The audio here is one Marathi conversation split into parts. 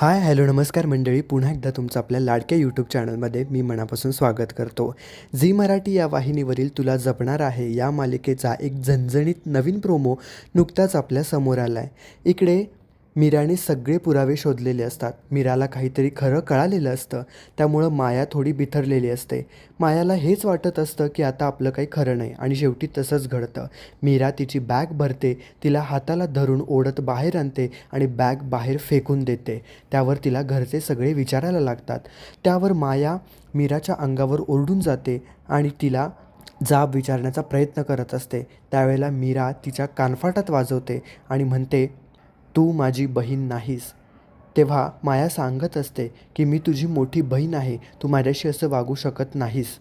हाय हॅलो नमस्कार मंडळी. पुन्हा एकदा तुमचं आपल्या लाडक्या यूट्यूब चॅनलमध्ये मी मनापासून स्वागत करतो. झी मराठी या वाहिनीवरील तुला जपणार आहे या मालिकेचा एक झणझणीत नवीन प्रोमो नुकताच आपल्यासमोर आला आहे इकडे मीराने सगळे पुरावे शोधलेले असतात. मीराला काहीतरी खरं कळालेलं असतं. त्यामुळं माया थोडी बिथरलेली असते. मायाला हेच वाटत असतं की आता आपलं काही खरं नाही आणि शेवटी तसंच घडतं. मीरा तिची बॅग भरते तिला हाताला धरून ओढत बाहेर आणते आणि बॅग बाहेर फेकून देते. त्यावर तिला घरचे सगळे विचारायला लागतात. त्यावर माया मीराच्या अंगावर ओरडून जाते आणि तिला जाब विचारण्याचा प्रयत्न करत असते. त्यावेळेला मीरा तिच्या कानफाटात वाजवते आणि म्हणते तू माझी बहीण नाहीस. तेव्हा माया सांगत असते की मी तुझी मोठी बहीण आहे तू माझ्याशी असं वागू शकत नाहीस.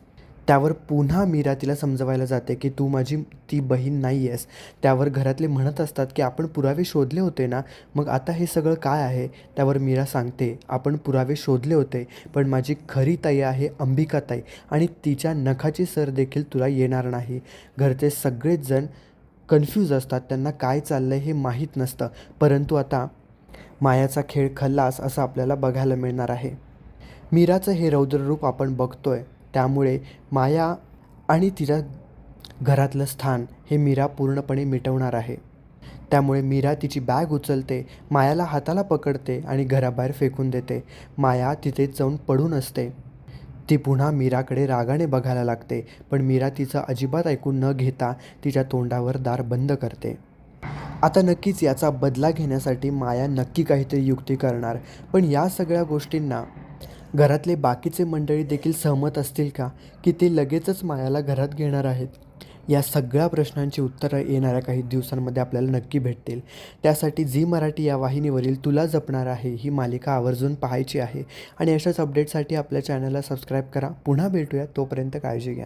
त्यावर पुन्हा मीरा तिला समजवायला जाते की तू माझी ती बहीण नाही आहेस त्यावर घरातले म्हणत असतात की आपण पुरावे शोधले होते ना मग आता हे सगळं काय आहे? त्यावर मीरा सांगते आपण पुरावे शोधले होते पण माझी खरी ताई आहे अंबिकाताई आणि तिच्या नखाची सर देखील तुला येणार नाही. घरचे सगळेच जण कन्फ्यूज असतात त्यांना काय चाललं आहे हे माहीत नसतं. परंतु आता मायाचा खेळ खल्लास असं आपल्याला बघायला मिळणार आहे. मीराचं हे रौद्ररूप आपण बघतो आहे त्यामुळे माया आणि तिच्या घरातलं स्थान हे मीरा पूर्णपणे मिटवणार आहे. त्यामुळे मीरा तिची बॅग उचलते मायाला हाताला पकडते आणि घराबाहेर फेकून देते. माया तिथेच जाऊन पडून असते. ती पुन्हा मीराकडे रागाने बघायला लागते पण मीरा तिचं अजिबात ऐकून न घेता तिच्या तोंडावर दार बंद करते. आता नक्कीच याचा बदला घेण्यासाठी माया नक्की काहीतरी युक्ती करणार पण या सगळ्या गोष्टींना घरातले बाकीचे मंडळी देखील सहमत असतील का की ते लगेचच मायाला घरात घेणार आहेत? या सगळ्या प्रश्नांची उत्तरं येणाऱ्या काही दिवसांमध्ये आपल्याला नक्की भेटतील. त्यासाठी झी मराठी या वाहिनीवरील तुला जपणार आहे ही मालिका आवर्जून पाहायची आहे. आणि अशाच अपडेटसाठी आपल्या चॅनलला सबस्क्राईब करा. पुन्हा भेटूया. तोपर्यंत काळजी घ्या.